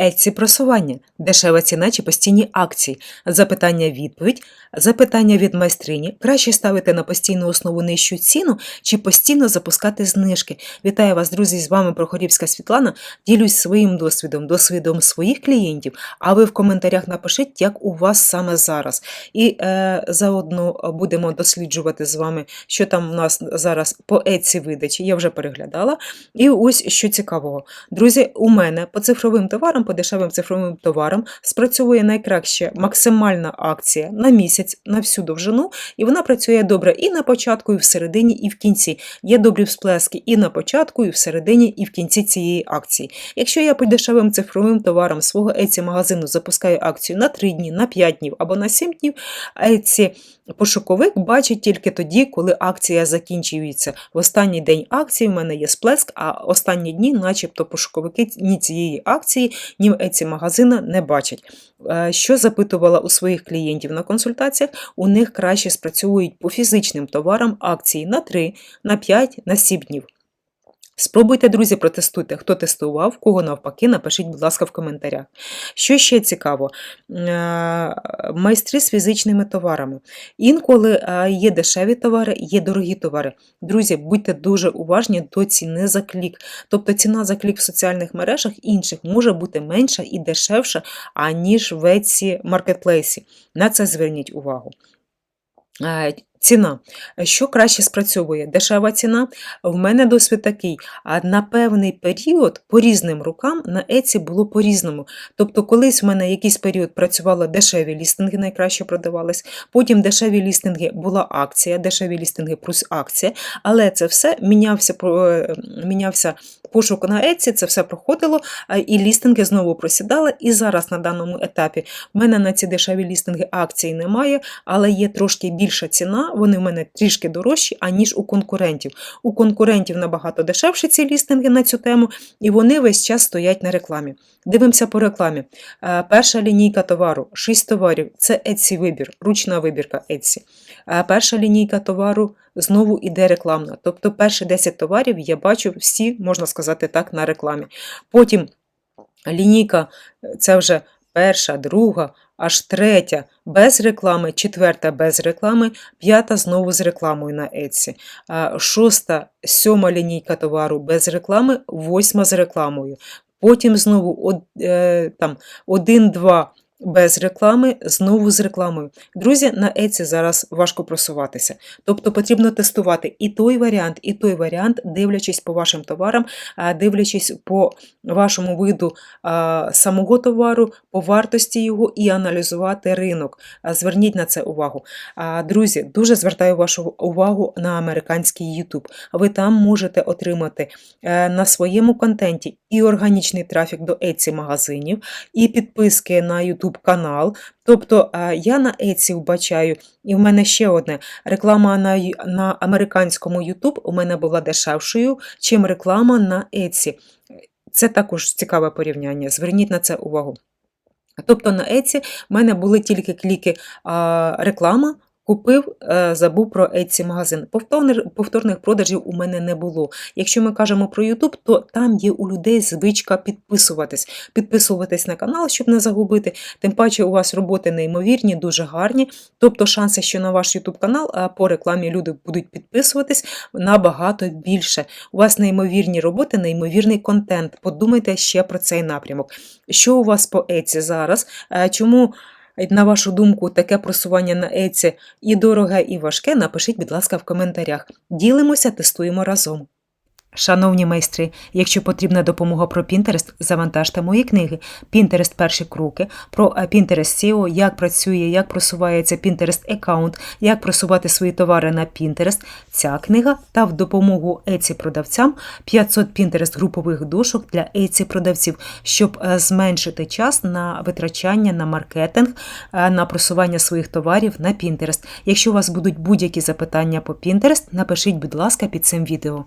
Etsy просування, дешева ціна чи постійні акції, запитання відповідь, запитання від майстрині, краще ставити на постійну основу нижчу ціну чи постійно запускати знижки. Вітаю вас, друзі! З вами Прохорівська Світлана. Ділюсь своїм досвідом, досвідом своїх клієнтів, а ви в коментарях напишіть, як у вас саме зараз. І е, заодно будемо досліджувати з вами, що там у нас зараз по Etsy видачі. Я вже переглядала. І ось що цікавого. Друзі, у мене по цифровим товарам по дешевим цифровим товарам спрацьовує найкраще максимальна акція на місяць на всю довжину, і вона працює добре і на початку, і в середині, і в кінці. Є добрі всплески і на початку, і в середині, і в кінці цієї акції. Якщо я по дешевим цифровим товарам свого Etsy магазину запускаю акцію на 3 дні, на 5 днів або на 7 днів, Etsy Пошуковик бачить тільки тоді, коли акція закінчується. В останній день акції в мене є сплеск, а останні дні, начебто, пошуковики цієї акції, ні в магазини не бачать. Е, Що запитувала у своїх клієнтів на консультаціях, у них краще спрацьовують по фізичним товарам акції на 3, на 5, на 7 днів. Спробуйте, друзі, протестуйте. Хто тестував, кого навпаки, напишіть, будь ласка, в коментарях. Що ще цікаво? Е, Майстри з фізичними товарами. Інколи е, є дешеві товари, є дорогі товари. Друзі, будьте дуже уважні до ціни за клік. Тобто ціна за клік в соціальних мережах інших може бути менша і дешевша, аніж в Etsy маркетплейсі. На це зверніть увагу. Е, Ціна. Що краще спрацьовує? Дешева ціна. В мене досвід такий. А на певний період по різним рукам на Еці було по-різному. Тобто, колись в мене якийсь період працювали дешеві лістинги, найкраще продавались. Потім дешеві лістинги була акція, дешеві лістинги плюс акція. Але це все мінявся, е, мінявся пошук на Еці, це все проходило, і лістинги знову просідали. І зараз на даному етапі в мене на ці дешеві лістинги акцій немає, але є трошки більша ціна вони в мене трішки дорожчі, аніж у конкурентів. У конкурентів набагато дешевші ці лістинги на цю тему, і вони весь час стоять на рекламі. Дивимося по рекламі. Е, Перша лінійка товару, 6 товарів це Etsy вибір, ручна вибірка Etsy. Е, Перша лінійка товару знову іде рекламна. Тобто перші 10 товарів я бачу всі, можна сказати так, на рекламі. Потім лінійка це вже перша, друга, аж третя без реклами, четверта без реклами, п'ята знову з рекламою на Etsy, шоста, сьома лінійка товару без реклами, восьма з рекламою. Потім знову е, один-два без реклами, знову з рекламою. Друзі, на Еці зараз важко просуватися. Тобто потрібно тестувати і той варіант, і той варіант, дивлячись по вашим товарам, дивлячись по вашому виду самого товару, по вартості його і аналізувати ринок. Зверніть на це увагу. Друзі, дуже звертаю вашу увагу на американський YouTube. Ви там можете отримати е, на своєму контенті і органічний трафік до Etsy магазинів, і підписки на YouTube YouTube канал. Тобто я на Еці вбачаю, і в мене ще одне реклама на на американському YouTube у мене була дешевшою, чим реклама на Еці. Це також цікаве порівняння. Зверніть на це увагу. Тобто на Еці в мене були тільки кліки реклама, Купив, е, забув про Etsy магазин. Повторних, повторних продажів у мене не було. Якщо ми кажемо про YouTube, то там є у людей звичка підписуватись, підписуватись на канал, щоб не загубити. Тим паче у вас роботи неймовірні, дуже гарні. Тобто шанси, що на ваш YouTube канал по рекламі люди будуть підписуватись набагато більше. У вас неймовірні роботи, неймовірний контент. Подумайте ще про цей напрямок. Що у вас по Etsy зараз? Е, чому? На вашу думку, таке просування на Еці і дороге, і важке, напишіть, будь ласка, в коментарях. Ділимося, тестуємо разом. Шановні майстри, якщо потрібна допомога про Pinterest, завантажте мої книги. Pinterest перші кроки, про Pinterest SEO, як працює, як просувається Pinterest аккаунт, як просувати свої товари на Pinterest. Ця книга та в допомогу Etsy продавцям 500 Pinterest групових дошок для Etsy продавців, щоб е, зменшити час на витрачання на маркетинг, е, на просування своїх товарів на Pinterest. Якщо у вас будуть будь-які запитання по Pinterest, напишіть, будь ласка, під цим відео.